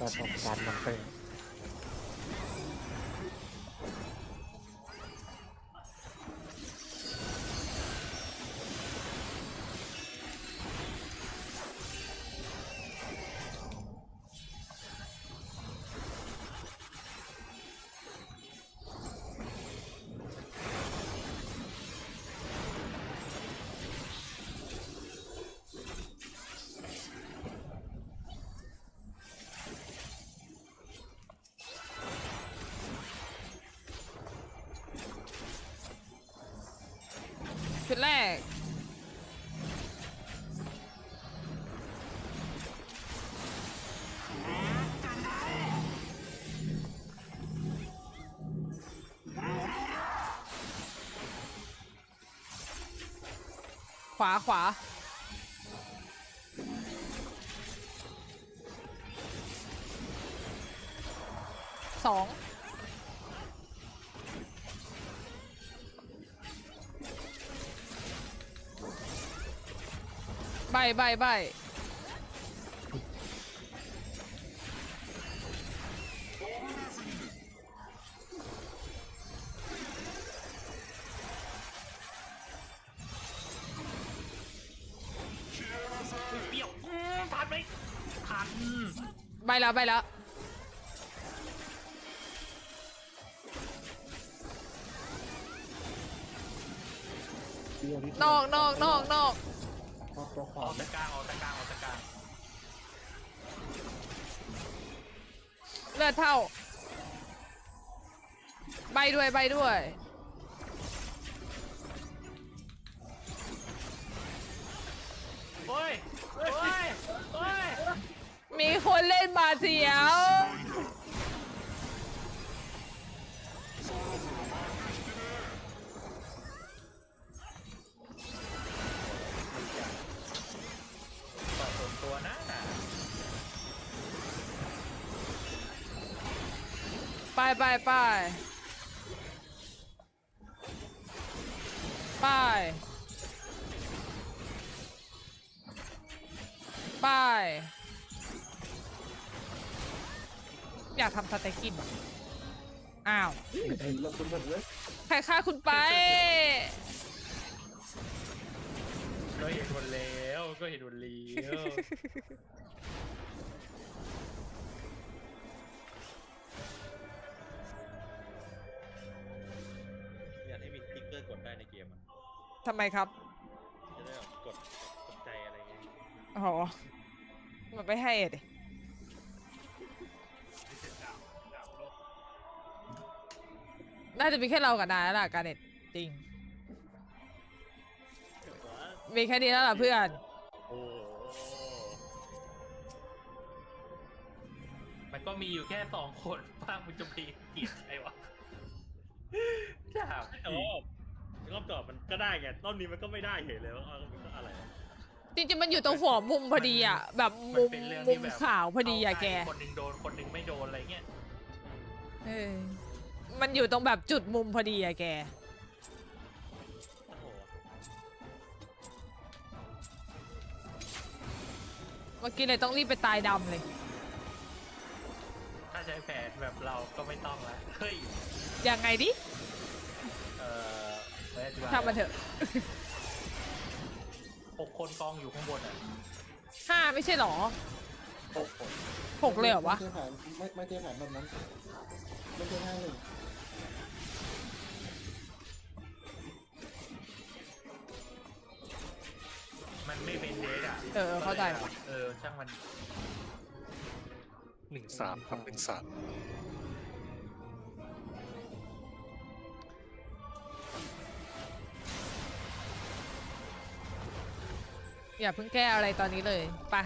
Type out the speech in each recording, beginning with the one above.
ประสบการมอนเตอร์ ขวาขวาสองใบใบใบ แล้วใบแล้วเบี้ยวิธีนอกนอกนอกนอกนอกตัวขอออบกตะกร้างออกตะกร้างออกตะกร้างเลือดเท่า ใบด้วยใบด้วยโอ้ยโอ้ยโอ้ย มีคนเล่นบาเสียว ต่อส่วนตัวนะไปไปไปไปไป อยากทำสเต็กกินอ้าวไอ้ลงทุนหมดเลยใครฆ่าคุณไป ก็เห็นหมดแล้วก็เห็นหมดแล้วอยากให้มีสติ๊กเกอร์กดได้ในเกมอะทำไมครับ จะได้แบบกดกดใจอะไรเงี้ยอ๋อ มันไม่ให้เดิ น่าจะมีแค่เรากับนายแล้วล่ะการเน็ตจริง มีแค่นี้แล้วล่ะเพื่อน โอ้โหมันก็มีอยู่แค่สองคนป้ามึงจะไปเกลียดใครวะถามแต่ว่ารอบก่อนมันก็ได้ไงรอบนี้มันก็ไม่ได้เฉยเลยว่าเออมันก็อะไรวะ จริงๆมันอยู่ตรงหัวมุมพอดีอะ แบบมันมุมเป็นเรื่องมุที่มแบบขาวพอดีอะแก คนหนึ่งโดนคนหนึ่งไม่โดนอะไรเงี้ย เออ มันอยู่ตรงแบบจุดมุมพอดีอะแกโอ้โหเมื่อกี้เลยต้องรีบไปตายดำเลย ถ้าใช้แผนแบบเราก็ไม่ต้องละเฮ้ย ยังไงดิเออไม่อธิบายทำมันเถอะ หกคนกองอยู่ข้างบนอะห้าไม่ใช่หรอหกคนหกเลยเหรอวะ ไม่ใช่แผนไม่ไม่ใช่แผนแบบนั้น ไม่ใช่ห้าหนึ่ง เดทอะเออเข้าใจ เออช่างมันหนึ่งสามครับหนึ่งสามอย่าเพิ่งแก้อะไรตอนนี้เลยไป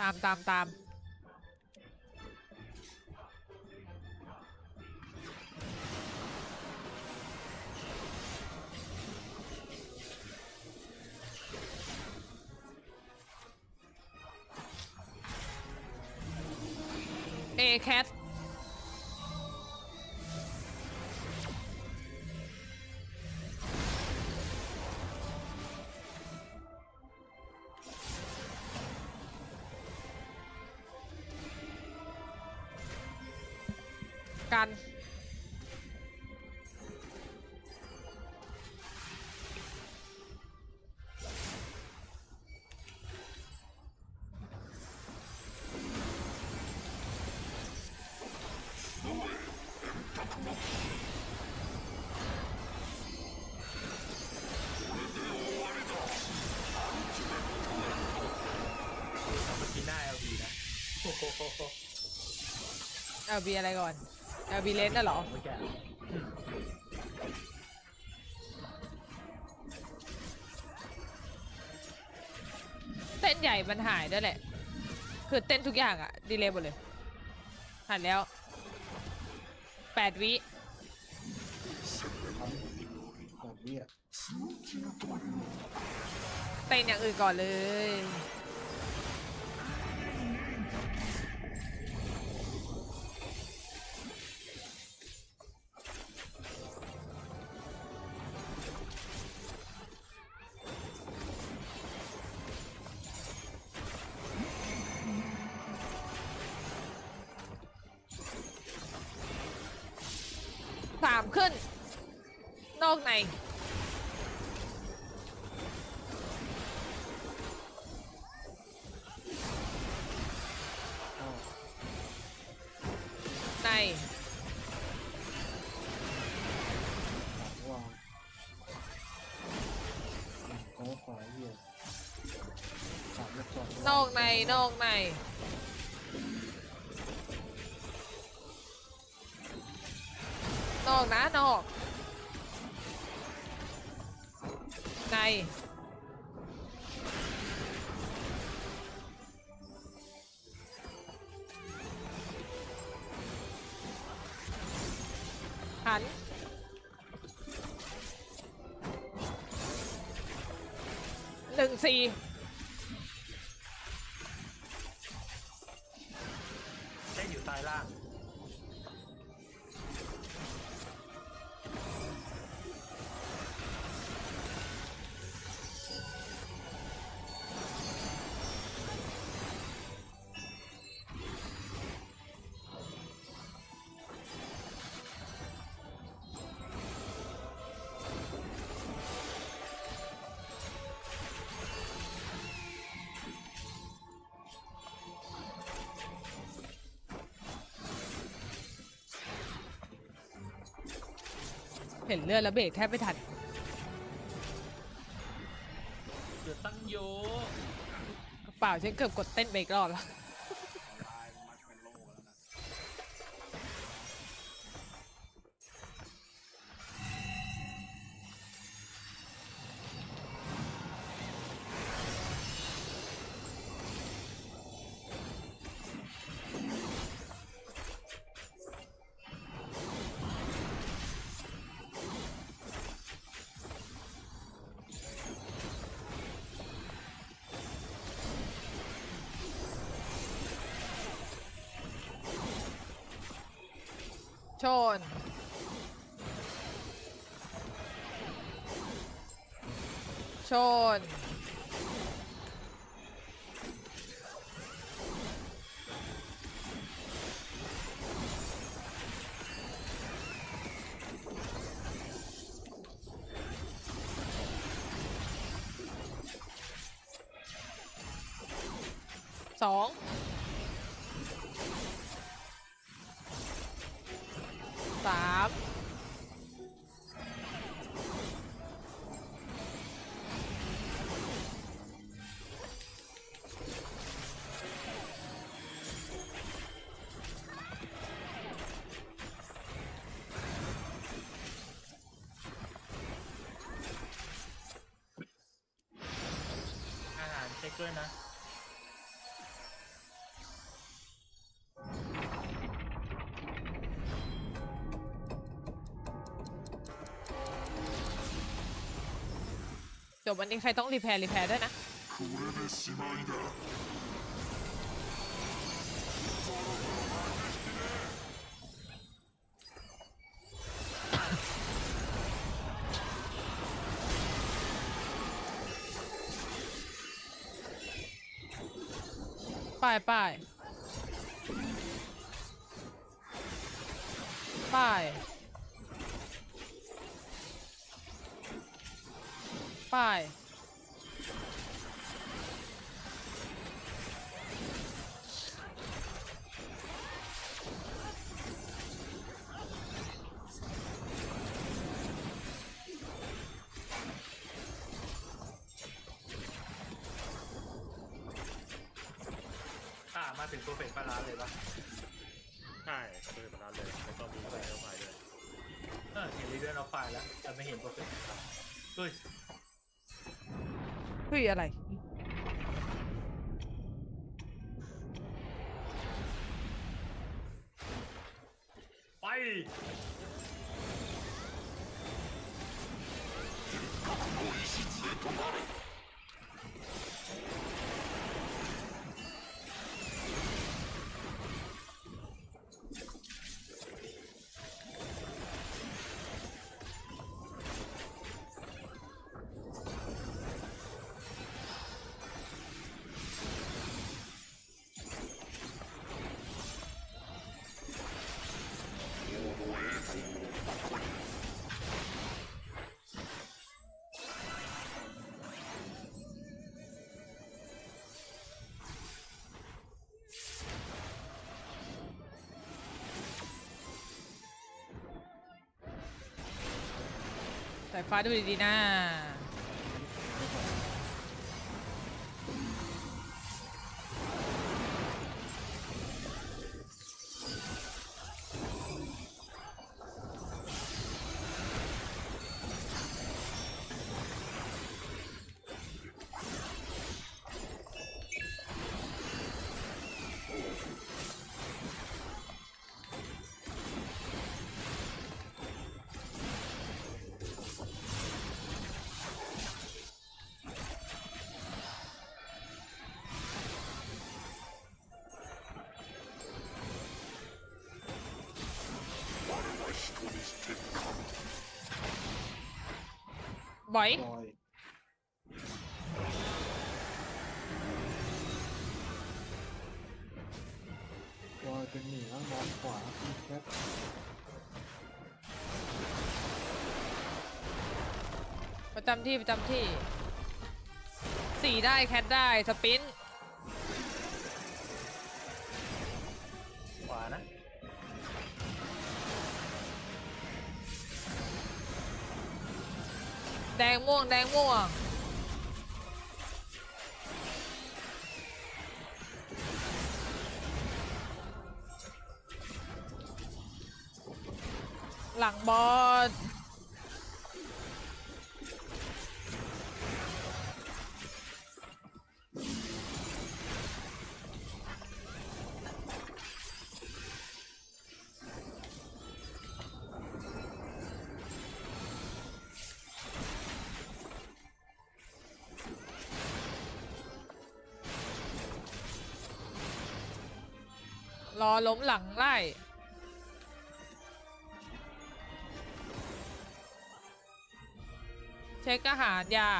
ตามตามตาม กินหน้า LB นะโอ้โหเอลบีอะไรก่อนเอลบีเลนน่ะเหรอเมื่อกี้เต้นใหญ่มันหายด้วยแหละ คือเต้นทุกอย่างอะดีเลยหมดเลยหายแล้ว แปดวิทำแบบนี้อะเต้นอย่างอื่นก่อนเลย ขึ้น นอกในอ้าวในวางซ้ายขวาเหยียบสามและสองนอกในนอกในน 1 4 เห็นเลือดแล้วเบรกแทบไม่ทันเดือดตั้งโยเปล่าฉันเกือบกดเต้นเบรกรอบแล้ว on. Sean. Song. 3 จบวันนี้ใครต้องรีแพร์รีแพร์ด้วยนะป้ายป้ายป้าย ป้ い。この石地へ止まれ สายฟ้าดูดีๆนะ บ่อยบอย บอยเป็นเหนือมองขวาคือแคทประจำที่ประจำที่ สีได้แคทได้ สปิน แดงม่วงแดงม่วงหลังบอล รอล้มหลังไล่เช็คอาหารยา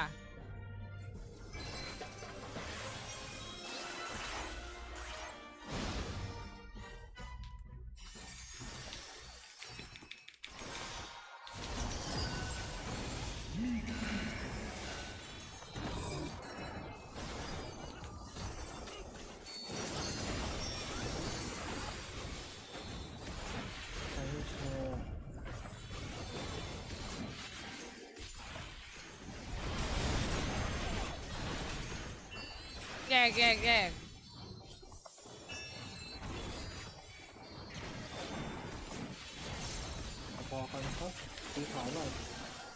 อนครับตีขาหน่อย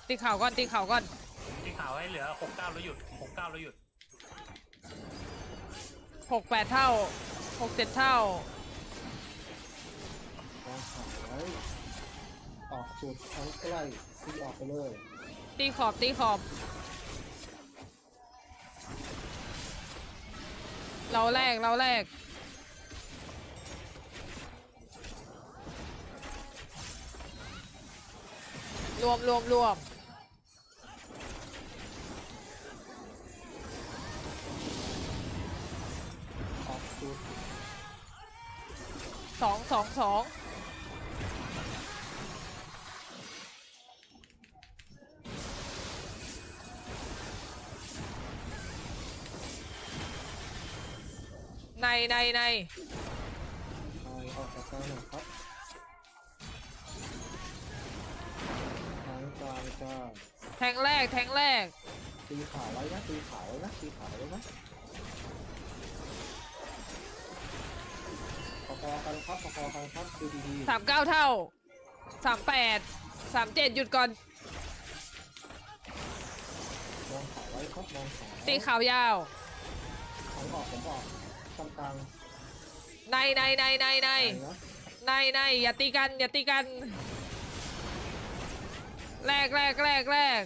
ตีเข่าก่อนตีเข่าก่อนตีเข่าให้เหลือหกเก้าแล้วหยุดหกเก้าแล้วหยุดหกแปดเท่าหกเจ็ดเท่าอออกจุดทั้งใกล้ตีออกไปเลยตีขอบตีขอบ เราแรกเราแรก รวมรวมรวมออกตูดสองสองสองในในใน ไปออกจากกลางหน่อยครับ กลางจ้าแทงแรกแทงแรก ตีขาไว้นะตีขาไว้นะตีขาไว้นะพอๆกันครับพอๆกันครับดูดีสามเก้าเท่าสามแปดสามเจ็ดหยุดก่อน ๆมองขาไว้ครับมองขาตีขาวยาว ผมออกผมออกกลางกลางในในในในในๆนะในในอย่าตีกันอย่าตีกัน แรกแรกแรกแรก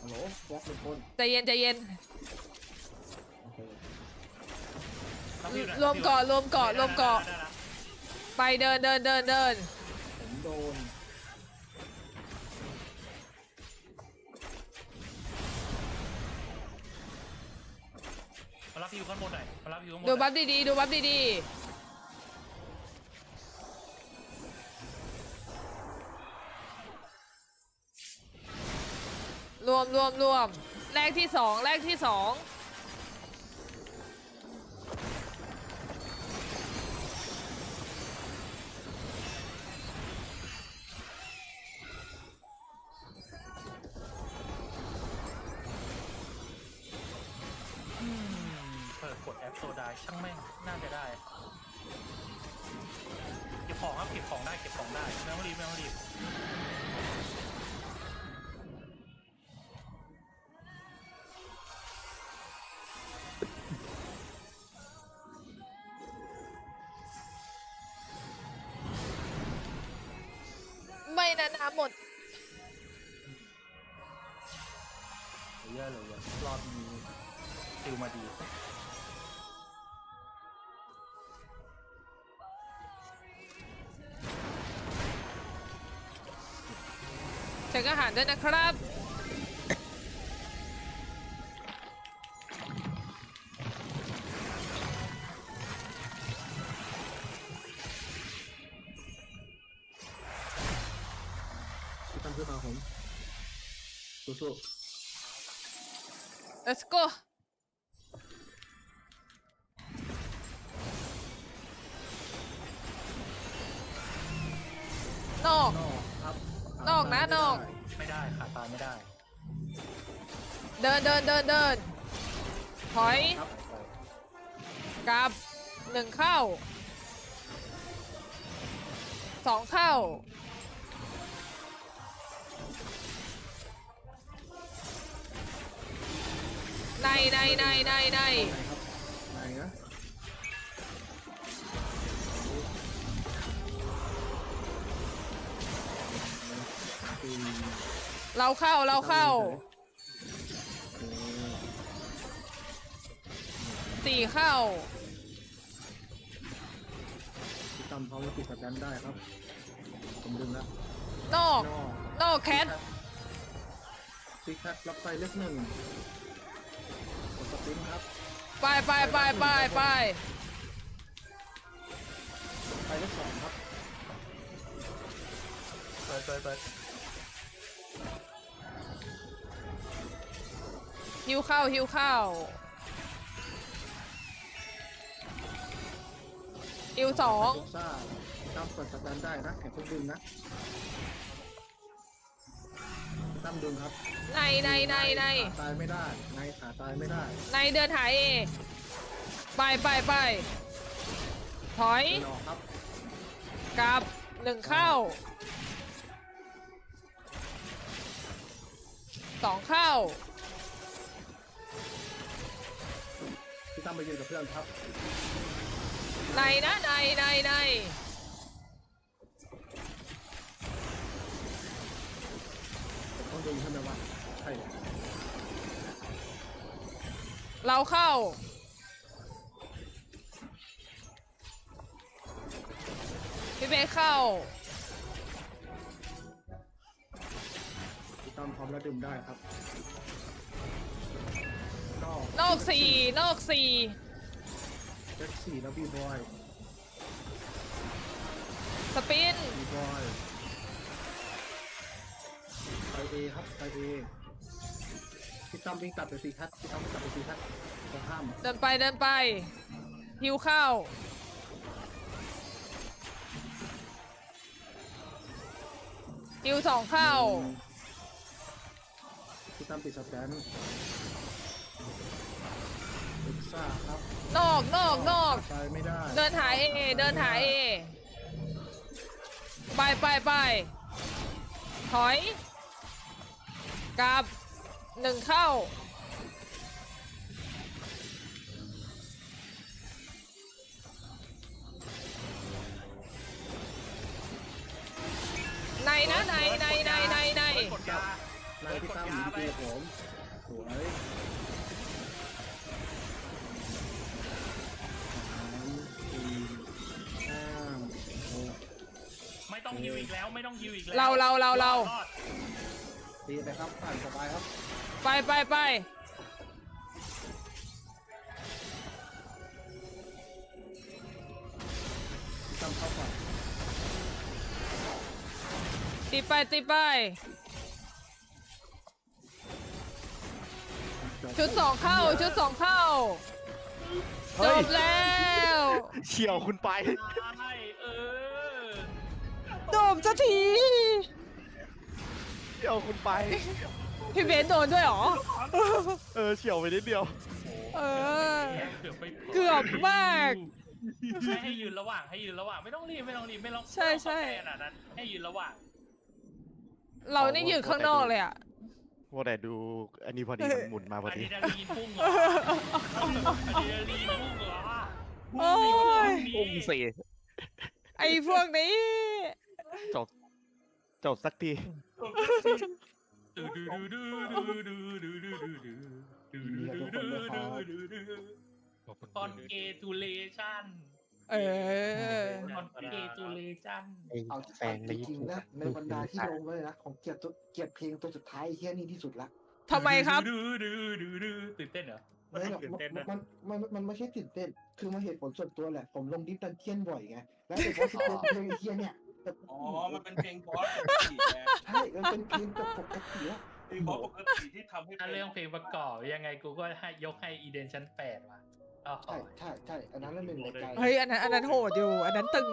ฮัลโหลบล็อกเป็นคนใจเย็นใจเย็นโอเครับอยู่หน่อยรวมเกาะรวมเกาะรวมเกาะได้ละไปเดินเดินเดินเดินผมโดนมารับอยู่ข้างบนหน่อยมารับอยู่ข้างบนดูหน่อย บัฟดีๆดูบัฟดีๆ วมรวมรวมแรกที่สองแรกที่สอง นะน้ำหมดเยอะเลยอะรอบนี้ติวมาดีเช็คอาหารด้วยนะครับ let's go นอกๆนอกครับนอกนะนอก ไม่ได้ขาตายไม่ได้เดินเดินเดินเดินถอยครับกลับหนึ่งเข้าสองเข้า ในในในในในไหนครับไหนนะตีเราเข้าเราเข้าโอ้สี่เข้าที่ทำพร้อมกับติดสแตนได้ครับ ผมดึงแล้วนอกนอกนอกแคทซิกแพครับไปเลขหนึ่งกด สปรินต์ครับไปไปไปไปไปไปเลขสองครับเปิดเปิดเปิดฮิวเข้าฮิวเข้าฮิวสอง ลูกซ่าตั้มเปิดสแตนได้นะแข่งทุกดึงนะ ตั้มดึงครับในในในในขาตายไม่ได้ในขาตายไม่ได้ในเดินหายเอไปไปไปถอย เดินออกครับกลับหนึ่งเข้าสองเข้า พี่ตั้มไปยืนกับเพื่อนครับในนะในในใน จริงใช่ไหมวะใช่เราเข้า พี่เบเข้า ติดตอมพร้อมแล้วดื่มได้ครับนอกสี่นอกสี่แจ็คสี่แล้วบีบอยสปินบีบอย เอครับไปเอพี่ตั้มวิ่งตัดไปสี่ทัดพี่ตั้มตัดไปสี่ทัดตรงข้ามเดินไปเดินไปฮิวเข้าฮิวสองเข้าพี่ตั้มปิดสแตนเอ็กซ่าครับ นอกนอกนอกไปไม่ได้ เดินหาเอเดินหาเอไปไปไปถอย กลับหนึ่งเข้า ในนะในในในในในกดยานายพี่ตั้มหนีดีผมสวยสามสี่ห้าหกไม่ต้องฮิวอีกแล้วไม่ต้องฮิวอีกแล้วเราเราเราเรารอด ตีไปครับผ่านสบายครับไปไปไปพี่ตั้มเข้าก่อนตีไปตีไปชุดสองเข้าชุดสองเข้าจบแล้วเฉียวคุณไปใช่เออจบสักที เฉียวคุณไป พี่เบนโดนด้วยเหรอ เออเฉียวไปนิดเดียว เออ เกือบไปเกือบมาก ให้ให้ยืนระหว่างให้ยืนระหว่างไม่ต้องรีบไม่ต้องรีบไม่ต้องใช่ใช่ ไม่ต้องขนาดนั้นให้ยืนระหว่างเรานี่อยู่ข้างนอกเลยอะว่าแต่ดูอันนี้พอดีมันหมุนมาพออะดดีรีนาลีนพุ่งเหรออะดรีนาลีนพุ่งเหรอโอ้ยอุ้มสี่ไอ้พวกนี้ จบจบสักที ดูดูดูดูดูดูดูดูดูดูดูดูดูดูดูคอนเกตูเลชั่นเออคอนเกตูเลชั่นเอาแฟงจริงนะในบรรดาที่ลงเลยนะของเกียรติเกียรติเพลงตัวสุดท้ายเฮียนี่ที่สุดละทำไมครับดูดูดูดูตื่นเต้นเหรอไม่หรอกมันมันมันมันไม่ใช่ตื่นเต้น คือมันเหตุผลส่วนตัวแหละ ผมลงดิฟดันเทียนบ่อยไง แล้วเด็กว่าเพลงเฮียนเนี่ย อ๋อ มันเป็นเพลงบอสปกติไงใช่มันเป็นเพลงแบบปกติอะเพลงบอสปกติที่ทำให้ถ้าเรื่องเพลงประกอบยังไงกูก็ให้ยกให้อีเดนชั้นแปดว่ะอ้าวใช่ใช่ใช่อันนั้นละหนึ่งในใจเฮ้ยอันนั้นอันนั้นโหดอยู่ อันนั้นตึง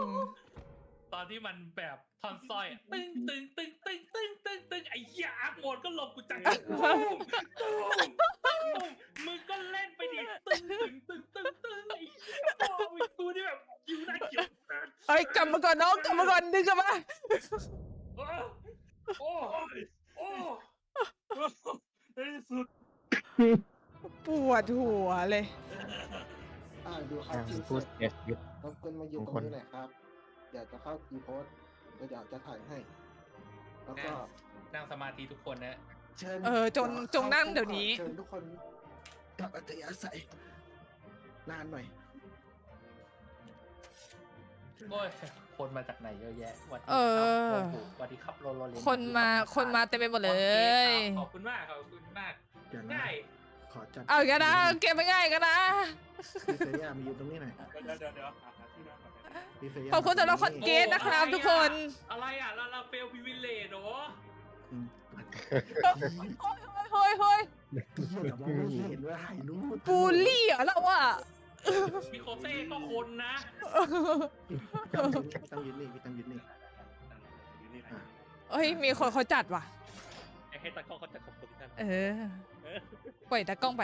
ตอนที่มันแบบทอนซอยอะตึงตึงตึงตึงตึงตึงตึงไอ้ยาโหมดก็หลบกูจังตุ้มตุ้มตุ้มมึงก็เล่นไปดิตึงตึงตึงตึงตึงไอ้เหี้ยโอ้ยกูนี่แบบคิวหน้าเขียวเฮ้ยกลับมาก่อนน้องกลับมาก่อนดึงกลับมาโอ้โอ้โอ้ในที่สุดปวดหัวเลย อ่าดูครับจริงพูดเอสยุดรบกวนมาอยู่ตรงนี้หน่อยครับ เดี๋ยวจะเข้าอีโพสเดี๋ยวจะถ่ายให้ แล้วก็นั่งสมาธิทุกคนนะเชิญเออจงจงนั่งเดี๋ยวนี้เชิญทุกคนกลับอัธยาศัยนานหน่อยโอ้ยคนมาจากไหนเยอะแยะสวัสดีเอครับอโอ้โหสวัสดีครับโรโรเลนคนมาคนมาเต็มไปหมดเลยขอบคุณมากขอบคุณมากเดี๋ยวนะง่ายขอจัดเอากันนะเก็บไปง่ายกันนะพี่เฟย่ามาอยู่ตรงนี้หน่อยเดี๋ยวเดี๋ยว พี่เฟย่าขอบคุณสำหรับคอนเกตนะครับทุกคน อะไรอะลาลาเฟลพิวิเลตเหรออืมเฮ้ยเฮ้ยเดี๋ยวมองไม่เห็นว่าถ่ายรูปบูลลี่เหรอเราอะมิโคเซ่ก็คนนะพี่ตั้มยืนนี่พี่ตั้มยืนนี่อยู่นี่นะอะเฮ้ยมีคนเขาจัดว่ะไอ้ให้ตากล้องเขาจะขอบคุณท่านเออปล่อยตากล้องไป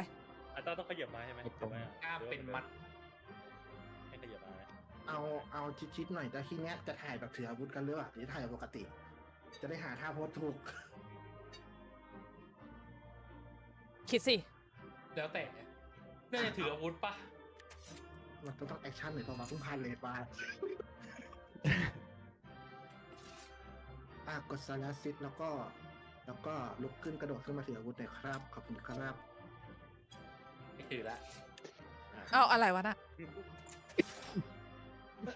อะต้องต้องขยับมาใช่ไหมหรือว่กล้ามเป็นมัด เอาเอาชิดๆหน่อยแต่ทีเนี้ยจะถ่ายแบบถืออาวุธกันหรือเปล่าหรือถ่ายปกติ จะได้หาท่าโพสถูก คิดสิ แล้วแต่น่าจะถืออาวุธปะมันต้องต้องแอคชั่นหน่อยเพราะว่าเพิ่งผ่านเลดมาอะกดซาลาซิดแล้วก็ แล้วก็ลุกขึ้นกระโดดขึ้นมาถืออาวุธหน่อยครับ ขอบคุณครับไม่ถือละ เอาอะไรวะน่ะ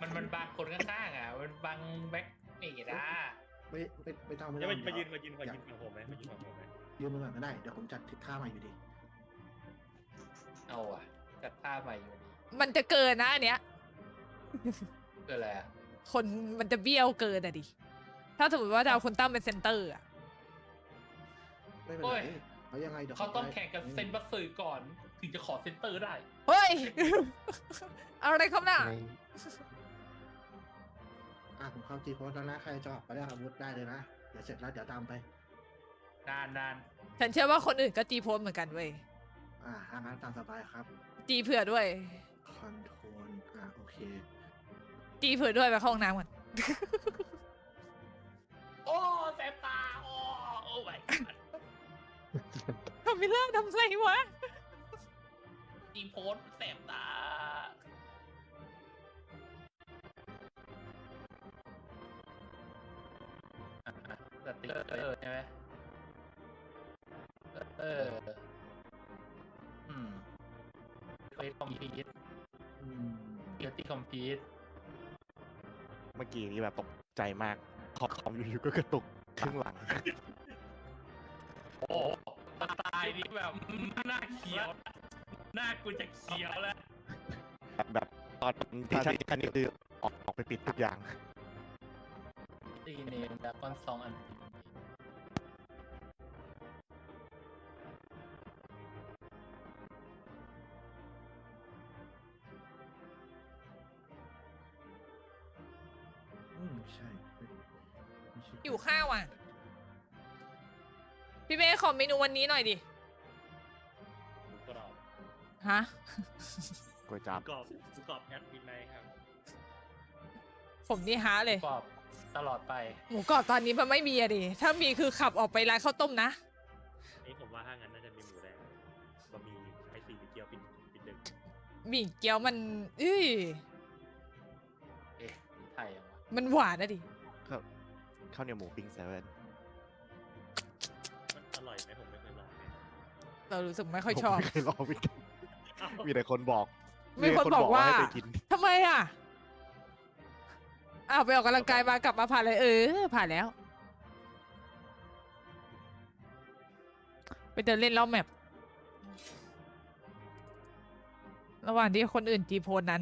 มันมันบางคนข้างๆอะ มันบบังแบ็คเมดอะไม่ไม่ไม่ต้องไม่จะต้องมามายืนเดี๋มายืนมายืนฝั่งผมไหมมายืนฝั่งผมไหมยืนมือก่อนก็ได้เดี๋ยวผมจัดทิศท่าใหม่อยู่ดี เอาอะจัดท่าใหม่อยู่ดี มันจะเกินนะอันเนี้ยเพื่ออะไรอะคนมันจะเบี้ยวเกินอะดิถ้าสมมติว่าจะเอาคุณตั้มเป็นเซนเตอร์อะไม่เป็นไรเขายังไงเดี๋ยวเขาต้องได้แข่งกันเซนบัสสื่อก่อน ถึงจะขอเซนเตอร์ได้ เฮ้ย เอาอะไรครับน่ะใน อะผมเข้าจีโพสแล้วนะ ใครจะออกไปได้อาวุธได้เลยนะ เดี๋ยวเสร็จแล้วเดี๋ยวตามไป นานนานฉันเชื่อว่าคนอื่นก็จีโพสเหมือนกันเว้ย อ่าทางนั้นตามสบายครับจีเผื่อด้วย คอนโทรล อ่าโอเคจีเผื่อด้วยไปเข้าห้องน้ำก่อน โอ้แสบตา โอ้โอ้ my god ทำไม่เลิกทำไรวะทีโพสแสบตา สติ๊กเกอร์ใช่ไหมเออ อืมเฟซคอมพิวต์อืมเกียร์ตี้คอมพิวต์เมื่อกี้นี่แบบตกใจมากขอบคอมอยู่ๆก็กระตุกครึ่งหลัง โอ้ตายนี่แบบหน้าเขียว หน้ากูจะเขียวแล้ว แบบตอนที่ฉันคันนี้คือออกออกไปปิดทุกอย่างตีเนมดากอนซองอันติ เมย์ขอเมนูวันนี้หน่อยดิหมูกรอบฮะ ก๋วยหจับมูกรอบหมูกรอบแอดมินไนครับผมนี่ฮาเลย กรอบตลอดไป หมูกรอบตอนนี้มันไม่มีอะดิ ถ้ามีคือขับออกไปร้านข้าวต้มนะ นี่ผมว่าถ้างั้นน่าจะมีหมูแดงบะหมี่ไอซีมีเกี๊ยวปิดปิดดึกหมี่เกี๊ยวมันอื้อเอ๊ะนี่ไทยยังวะมันหวานนะดิข้าวข้าวเหนียวหมูปิ้งเซเว่นมัน เรารู้สึกไม่ค่อยชอบ ผมไม่เคยลองเหมือนกันเอ้ามีแต่คนบอกมีคนบอกว่า ให้ไปกิน ทำไมอะอ้าวไปออกกำลังกายมากลับมาผ่านเลย เออ ผ่านแล้ว ไปเดินเล่นรอบแมประหว่างที่คนอื่นจีโพนนั้น